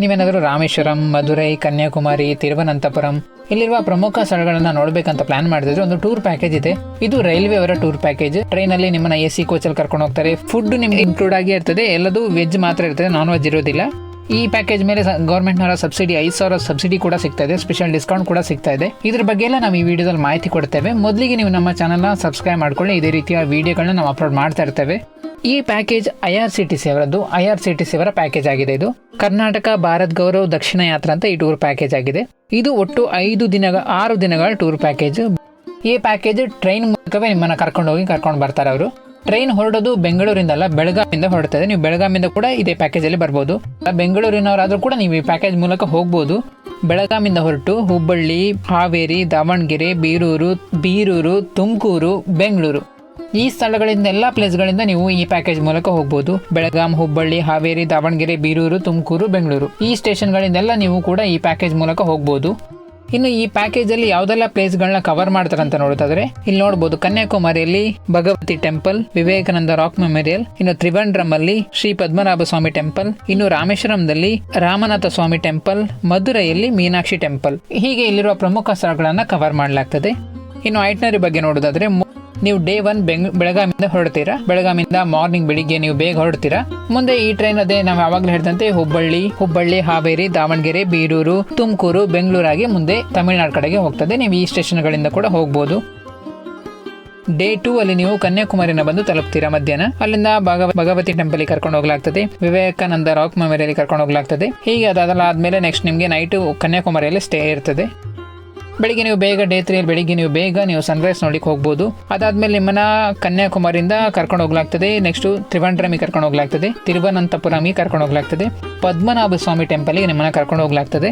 ನೀವೇನಾದರೂ ರಾಮೇಶ್ವರಂ, ಮಧುರೈ, ಕನ್ಯಾಕುಮಾರಿ, ತಿರುವನಂತಪುರಂ ಇಲ್ಲಿರುವ ಪ್ರಮುಖ ಸ್ಥಳಗಳನ್ನ ನೋಡಬೇಕಂತ ಪ್ಲಾನ್ ಮಾಡಿದ್ರೆ ಒಂದು ಟೂರ್ ಪ್ಯಾಕೇಜ್ ಇದೆ. ಇದು ರೈಲ್ವೆ ಅವರ ಟೂರ್ ಪ್ಯಾಕೇಜ್ ಟ್ರೈನ್ ಅಲ್ಲಿ ನಿಮ್ಮನ್ನ ಎ ಸಿ ಕೋಚಲ್ಲಿ ಕರ್ಕೊಂಡು ಹೋಗ್ತಾರೆ. ಫುಡ್ ನಿಮ್ಗೆ ಇನ್ಕ್ಲೂಡ್ ಆಗಿ ಇರ್ತದೆ. ಎಲ್ಲದೂ ವೆಜ್ ಮಾತ್ರ ಇರ್ತದೆ. ನಾನ್ ವೆಜ್ ಇರೋದಿಲ್ಲ. ಈ ಪ್ಯಾಕೇಜ್ ಮೇಲೆ ಗೌರ್ಮೆಂಟ್ನವರ ಸಬ್ಸಿಡಿ ಐದು ಸಾವಿರ ಸಬ್ಸಿಡಿ ಕೂಡ ಸಿಗ್ತಾ ಇದೆ. ಸ್ಪೆಷಲ್ ಡಿಸ್ಕೌಂಟ್ ಕೂಡ ಸಿಗ್ತಾ ಇದೆ. ಇದ್ರ ಬಗ್ಗೆ ಎಲ್ಲ ನಾವು ಈ ವಿಡಿಯೋದಲ್ಲಿ ಮಾಹಿತಿ ಕೊಡ್ತೇವೆ. ಮೊದಲಿಗೆ ನೀವು ನಮ್ಮ ಚಾನಲ್ನ ಸಬ್ಸ್ಕ್ರೈಬ್ ಮಾಡ್ಕೊಳ್ಳಿ. ಇದೇ ರೀತಿಯ ವಿಡಿಯೋಗಳನ್ನ ನಾವು ಅಪ್ಲೋಡ್ ಮಾಡ್ತಾ ಇರ್ತೇವೆ. ಈ package I R C T C ಅವರದ್ದು. I R C T C ಅವರ ಪ್ಯಾಕೇಜ್ ಆಗಿದೆ ಇದು. ಕರ್ನಾಟಕ, ಭಾರತ್ ಗೌರವ್ ದಕ್ಷಿಣ ಯಾತ್ರಾ ಅಂತ ಈ ಟೂರ್ ಪ್ಯಾಕೇಜ್ ಆಗಿದೆ. ಇದು ಒಟ್ಟು ಐದು ದಿನಗಳ ಆರು ದಿನಗಳ ಟೂರ್ ಪ್ಯಾಕೇಜ್. ಈ ಪ್ಯಾಕೇಜ್ ಟ್ರೈನ್ ಮೂಲಕವೇ ನಿಮ್ಮನ್ನ ಕರ್ಕೊಂಡು ಹೋಗಿ ಕರ್ಕೊಂಡು ಬರ್ತಾರೆ ಅವರು. ಟ್ರೈನ್ ಹೊರಡೋದು ಬೆಂಗಳೂರಿಂದ ಅಲ್ಲ, ಬೆಳಗಾವಿಯಿಂದ ಹೊರಡ್ತದೆ. ನೀವು ಬೆಳಗಾವಿಯಿಂದ ಕೂಡ ಇದೇ ಪ್ಯಾಕೇಜ್ ಅಲ್ಲಿ ಬರ್ಬೋದು. ಬೆಂಗಳೂರಿನವರಾದ್ರೂ ಕೂಡ ನೀವು ಈ ಪ್ಯಾಕೇಜ್ ಮೂಲಕ ಹೋಗ್ಬೋದು. ಬೆಳಗಾವಿಯಿಂದ ಹೊರಟು ಹುಬ್ಬಳ್ಳಿ, ಹಾವೇರಿ, ದಾವಣಗೆರೆ, ಬೀರೂರು ಬೀರೂರು, ತುಮಕೂರು, ಬೆಂಗಳೂರು. ಈ ಸ್ಥಳಗಳಿಂದ ಎಲ್ಲ ಪ್ಲೇಸ್ಗಳಿಂದ ನೀವು ಈ ಪ್ಯಾಕೇಜ್ ಮೂಲಕ ಹೋಗ್ಬೋದು. ಬೆಳಗಾಂ, ಹುಬ್ಬಳ್ಳಿ, ಹಾವೇರಿ, ದಾವಣಗೆರೆ, ಬೀರೂರು, ತುಮಕೂರು, ಬೆಂಗಳೂರು. ಈ ಸ್ಟೇಷನ್ಗಳಿಂದೆಲ್ಲ ನೀವು ಕೂಡ ಈ ಪ್ಯಾಕೇಜ್ ಮೂಲಕ ಹೋಗ್ಬೋದು. ಇನ್ನು ಈ ಪ್ಯಾಕೇಜ್ ಅಲ್ಲಿ ಯಾವ್ದೆಲ್ಲ ಪ್ಲೇಸ್ಗಳನ್ನ ಕವರ್ ಮಾಡ್ತಾರಂತ ನೋಡೋದಾದ್ರೆ, ಇಲ್ಲಿ ನೋಡಬಹುದು ಕನ್ಯಾಕುಮಾರಿಯಲ್ಲಿ Bhagavathi temple, Vivekananda rock memorial, ಇನ್ನು ತ್ರಿವಂಡ್ರಂ ಅಲ್ಲಿ ಶ್ರೀ ಪದ್ಮನಾಭ ಸ್ವಾಮಿ ಟೆಂಪಲ್, ಇನ್ನು ರಾಮೇಶ್ವರಂದಲ್ಲಿ ರಾಮನಾಥ ಸ್ವಾಮಿ ಟೆಂಪಲ್, ಮಧುರೈಯಲ್ಲಿ ಮೀನಾಕ್ಷಿ ಟೆಂಪಲ್. ಹೀಗೆ ಇಲ್ಲಿರುವ ಪ್ರಮುಖ ಸ್ಥಳಗಳನ್ನ ಕವರ್ ಮಾಡಲಾಗ್ತದೆ. ಇನ್ನು ಐಟ್ನರಿ ಬಗ್ಗೆ ನೋಡೋದಾದ್ರೆ ನೀವು ಡೇ ಒನ್ ಬೆಂಗ್ ಬೆಳಗಾವಿಯಿಂದ ಹೊರಡ್ತೀರಾ? ಬೆಳಗಾವಿಯಿಂದ ಮಾರ್ನಿಂಗ್ ಬೆಳಿಗ್ಗೆ ನೀವು ಬೇಗ ಹೊರಡ್ತೀರಾ? ಮುಂದೆ ಈ ಟ್ರೈನ್ ಅದೇ ನಾವು ಯಾವಾಗಲೂ ಹೇಳಿದಂತೆ ಹುಬ್ಬಳ್ಳಿ ಹುಬ್ಬಳ್ಳಿ, ಹಾವೇರಿ, ದಾವಣಗೆರೆ, ಬೀರೂರು, ತುಮಕೂರು, ಬೆಂಗಳೂರಾಗಿ ಮುಂದೆ ತಮಿಳುನಾಡು ಕಡೆಗೆ ಹೋಗ್ತದೆ. ನೀವು ಈ ಸ್ಟೇಷನ್ಗಳಿಂದ ಕೂಡ ಹೋಗ್ಬೋದು. ಡೇ ಟೂ ಅಲ್ಲಿ ನೀವು ಕನ್ಯಾಕುಮಾರಿನ ಬಂದು ತಲುಪ್ತೀರಾ ಮಧ್ಯಾಹ್ನ? ಅಲ್ಲಿಂದ ಭಗವ ಭಗವತಿ ಟೆಂಪಲ್ ಕರ್ಕೊಂಡು ಹೋಗ್ಲಾಗ್ತದೆ. ವಿವೇಕಾನಂದ ರಾಕ್ ಮೆಮೋರಿಯಲ್ಲಿ ಕರ್ಕೊಂಡು ಹೋಗ್ಲಾಗ್ತದೆ. ಹೀಗೆ ಅದಾದಲ್ಲ ಆದ್ಮೇಲೆ ನೆಕ್ಸ್ಟ್ ನಿಮಗೆ ನೈಟು ಕನ್ಯಾಕುಮಾರಿಯಲ್ಲಿ ಸ್ಟೇ ಇರ್ತದೆ. ಬೆಳಿಗ್ಗೆ ನೀವು ಬೇಗ ಡೇ ತ್ರೀಯಲ್ಲಿ ಬೆಳಿಗ್ಗೆ ನೀವು ಬೇಗ ನೀವು ಸನ್ರೈಸ್ ನೋಡ್ಲಿಕ್ಕೆ ಹೋಗ್ಬೋದು. ಅದಾದ್ಮೇಲೆ ನಿಮ್ಮನ್ನ ಕನ್ಯಾಕುಮಾರಿಯಿಂದ ಕರ್ಕೊಂಡು ಹೋಗ್ಲಾಗ್ತದೆ. ನೆಕ್ಸ್ಟ್ ತ್ರಿವಂಡ್ರಮಿ ಕರ್ಕೊಂಡು ಹೋಗ್ಲಾಗ್ತದೆ. ತಿರುವನಂತಪುರಮಿ ಕರ್ಕೊಂಡು ಹೋಗ್ಲಾಗ್ತದೆ. ಪದ್ಮನಾಭ ಸ್ವಾಮಿ ಟೆಂಪಲ್ಗೆ ನಿಮ್ಮನ್ನ ಕರ್ಕೊಂಡು ಹೋಗ್ಲಾಗ್ತದೆ.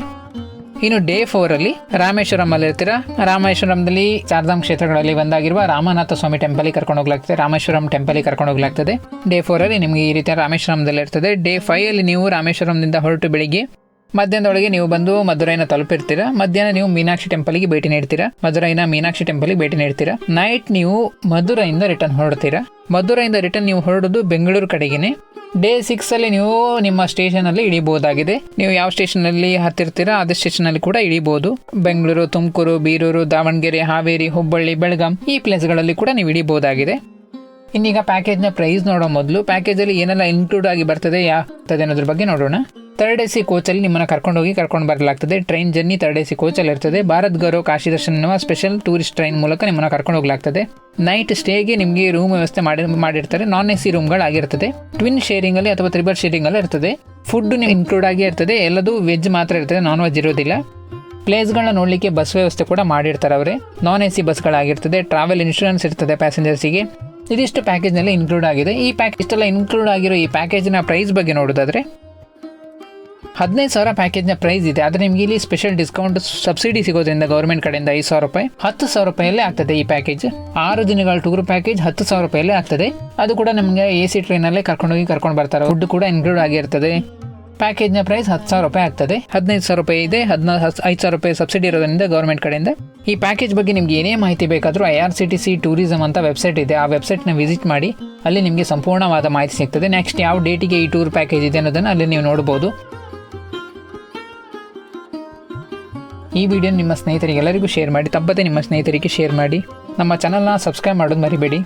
ಇನ್ನು ಡೇ ಫೋರ್ ಅಲ್ಲಿ ರಾಮೇಶ್ವರಂ ಅಲ್ಲಿ ಇರ್ತೀರಾ? ರಾಮೇಶ್ವರಂದಲ್ಲಿ ಚಾರ್ಧಾಮ್ ಕ್ಷೇತ್ರಗಳಲ್ಲಿ ಒಂದಾಗಿರುವ ರಾಮನಾಥ ಸ್ವಾಮಿ ಟೆಂಪಲ್ ಕರ್ಕೊಂಡು ಹೋಗ್ಲಾಗ್ತದೆ. ರಾಮೇಶ್ವರಂ ಟೆಂಪಲ್ ಕರ್ಕೊಂಡು ಹೋಗ್ಲಾಗ್ತದೆ. ಡೇ ಫೋರ್ ಅಲ್ಲಿ ನಿಮಗೆ ಈ ರೀತಿಯ ರಾಮೇಶ್ವರಂದಲ್ಲಿ ಇರ್ತದೆ. ಡೇ ಫೈವ್ ಅಲ್ಲಿ ನೀವು ರಾಮೇಶ್ವರಂದಿಂದ ಹೊರಟು ಬೆಳಿಗ್ಗೆ ಮಧ್ಯಾಹ್ನದೊಳಗೆ ನೀವು ಬಂದು ಮಧುರೈನ ತಲುಪಿರ್ತೀರಾ. ಮಧ್ಯಾಹ್ನ ನೀವು ಮೀನಾಕ್ಷಿ ಟೆಂಪಲ್ಗೆ ಭೇಟಿ ನೀಡ್ತೀರಾ. ಮಧುರೈನ ಮೀನಾಕ್ಷಿ ಟೆಂಪಲ್ಗೆ ಭೇಟಿ ನೀಡ್ತೀರಾ. ನೈಟ್ ನೀವು ಮಧುರೈಯಿಂದ ರಿಟರ್ನ್ ಹೊರಡ್ತೀರಾ. ಮಧುರೈಯಿಂದ ರಿಟರ್ನ್ ನೀವು ಹೊರಡೋದು ಬೆಂಗಳೂರು ಕಡೆಗೇನೆ. ಡೇ ಸಿಕ್ಸ್ ಅಲ್ಲಿ ನೀವು ನಿಮ್ಮ ಸ್ಟೇಷನ್ ಅಲ್ಲಿ ಇಳಿಬಹುದಾಗಿದೆ ನೀವು ಯಾವ ಸ್ಟೇಷನ್ ಅಲ್ಲಿ ಹತ್ತಿರ್ತೀರಾ ಅದೇ ಸ್ಟೇಷನ್ ಅಲ್ಲಿ ಕೂಡ ಇಳಿಬಹುದು ಬೆಂಗಳೂರು, ತುಮಕೂರು, ಬೀರೂರು, ದಾವಣಗೆರೆ, ಹಾವೇರಿ, ಹುಬ್ಬಳ್ಳಿ, ಬೆಳಗಾಂ ಈ ಪ್ಲೇಸ್ಗಳಲ್ಲಿ ಕೂಡ ನೀವು ಇಳಿಬಹುದಾಗಿದೆ ಇನ್ನೀಗ ಪ್ಯಾಕೇಜ್ನ ಪ್ರೈಸ್ ನೋಡೋ ಮೊದಲು. ಪ್ಯಾಕೇಜಲ್ಲಿ ಏನೆಲ್ಲ ಇನ್ಕ್ಲೂಡ್ ಆಗಿ ಬರ್ತದೆ ಯಾವ ಅನ್ನೋದ್ರ ಬಗ್ಗೆ ನೋಡೋಣ. ಥರ್ಡ್ ಎ ಸಿ ಕೋಚಲ್ಲಿ ನಿಮ್ಮನ್ನು ಕರ್ಕೊಂಡು ಹೋಗಿ ಕರ್ಕೊಂಡು ಬರಲಾಗ್ತದೆ. Train journey third A C ಕೋಚಲ್ಲಿ ಇರ್ತದೆ. ಭಾರತ್ ಗೌರವ್ ಕಾಶಿ ದರ್ಶನ್ ಎನ್ನುವ ಸ್ಪೆಷಲ್ ಟೂರಿಸ್ಟ್ ಟ್ರೈನ್ ಮೂಲಕ ನಿಮ್ಮನ್ನು ಕರ್ಕೊಂಡು ಹೋಗ್ಲಾಗ್ತದೆ. ನೈಟ್ ಸ್ಟೇಗೆ ನಿಮಗೆ ರೂಮ್ ವ್ಯವಸ್ಥೆ ಮಾಡಿ, ಮಾಡಿರ್ತಾರೆ. ನಾನ್ ಎ ಸಿ ರೂಮ್ಗಳಾಗಿರ್ತದೆ ಟ್ವಿನ್ ಶೇರಿಂಗಲ್ಲಿ ಅಥವಾ ತ್ರಿಬಲ್ ಶೇರಿಂಗಲ್ಲಿ ಇರ್ತದೆ. ಫುಡ್ ಇನ್ಕ್ಲೂಡ್ ಆಗಿ ಇರ್ತದೆ. ಎಲ್ಲದೂ ವೆಜ್ ಮಾತ್ರ ಇರ್ತದೆ. ನಾನ್ ವೆಜ್ ಇರೋದಿಲ್ಲ ಪ್ಲೇಸ್ಗಳನ್ನ ನೋಡಲಿಕ್ಕೆ ಬಸ್ ವ್ಯವಸ್ಥೆ ಕೂಡ ಮಾಡಿರ್ತಾರೆ ಅವರೇ. ನಾನ್ ಎ ಸಿ ಬಸ್ಗಳಾಗಿರ್ತದೆ ಟ್ರಾವೆಲ್ ಇನ್ಶೂರೆನ್ಸ್ ಇರ್ತದೆ ಪ್ಯಾಸೆಂಜರ್ಸಿಗೆ ಇದಿಷ್ಟು ಪ್ಯಾಕೇಜ್ನಲ್ಲಿ ಇನ್ಕ್ಲೂಡ್ ಆಗಿದೆ. ಈ ಪ್ಯಾಕೇಜ್ ಇಷ್ಟೆಲ್ಲ ಇನ್ಕ್ಲೂಡ್ ಆಗಿರೋ ಈ ಪ್ಯಾಕೇಜ್ನ ಪ್ರೈಸ್ ಬಗ್ಗೆ ನೋಡೋದಾದ್ರೆ ಹದಿನೈದು ಸಾವಿರ ಪ್ಯಾಕೇಜ್ನ ಪ್ರೈಸ್ ಇದೆ. ಆದರೆ ನಿಮಗೆ ಇಲ್ಲಿ ಸ್ಪೆಷಲ್ ಡಿಸ್ಕೌಂಟ್ ಸಬ್ಸಿಡಿ ಸಿಗೋದ್ರಿಂದ ಗೌರ್ಮೆಂಟ್ ಕಡೆಯಿಂದ ಐದು ಸಾವಿರ ರೂಪಾಯಿ, ಹತ್ತು ಸಾವಿರ ರೂಪಾಯಲ್ಲೇ ಆಗ್ತದೆ ಈ ಪ್ಯಾಕೇಜ್ ಆರು ದಿನಗಳ ಟೂರ್ ಪ್ಯಾಕೇಜ್ ಹತ್ತು ಸಾವಿರ ರೂಪಾಯಲ್ಲೇ ಆಗ್ತದೆ. ಅದು ಕೂಡ ನಮಗೆ ಎ ಸಿ ಟ್ರೈನಲ್ಲೇ ಕರ್ಕೊಂಡೋಗಿ ಕರ್ಕೊಂಡು ಬರ್ತಾರೆ. ಫುಡ್ ಕೂಡ ಇನ್ಕ್ಲೂಡ್ ಆಗಿರ್ತದೆ. ಪ್ಯಾಕೇಜ್ನ ಪ್ರೈಸ್ ಹತ್ತು ಸಾವಿರ ರೂಪಾಯಿ ಆಗ್ತದೆ. ಹದಿನೈದು ಸಾವಿರ ರೂಪಾಯಿ ಇದೆ. ಹದಿನಾರು ಐದು ಸಾವಿರ ರೂಪಾಯಿ ಸಬ್ಸಿಡಿ ಇರೋದ್ರಿಂದ ಗೌರ್ಮೆಂಟ್ ಕಡೆಯಿಂದ. ಈ ಪ್ಯಾಕೇಜ್ ಬಗ್ಗೆ ನಿಮ್ಗೆ ಏನೇ ಮಾಹಿತಿ ಬೇಕಾದರೂ I R C T C tourism ಅಂತ ವೆಬ್ಸೈಟ್ ಇದೆ. ಆ ವೆಬ್ಸೈಟ್ನ ವಿಸಿಟ್ ಮಾಡಿ ಅಲ್ಲಿ ನಿಮಗೆ ಸಂಪೂರ್ಣವಾದ ಮಾಹಿತಿ ಸಿಗ್ತದೆ. ನೆಕ್ಸ್ಟ್ ಯಾವ ಡೇಟಿಗೆ ಈ ಟೂರ್ ಪ್ಯಾಕೇಜ್ ಇದೆ ಅನ್ನೋದನ್ನು ಅಲ್ಲಿ ನೀವು ನೋಡ್ಬೋದು. ಈ ವಿಡಿಯೋ ನಿಮ್ಮ ಸ್ನೇಹಿತರಿಗೆ ಎಲ್ಲರಿಗೂ ಶೇರ್ ಮಾಡಿ, ತಪ್ಪದೆ ನಿಮ್ಮ ಸ್ನೇಹಿತರಿಗೆ ಶೇರ್ ಮಾಡಿ. ನಮ್ಮ ಚಾನಲ್ನ ಸಬ್ಸ್ಕ್ರೈಬ್ ಮಾಡೋದು ಮರಿಬೇಡಿ.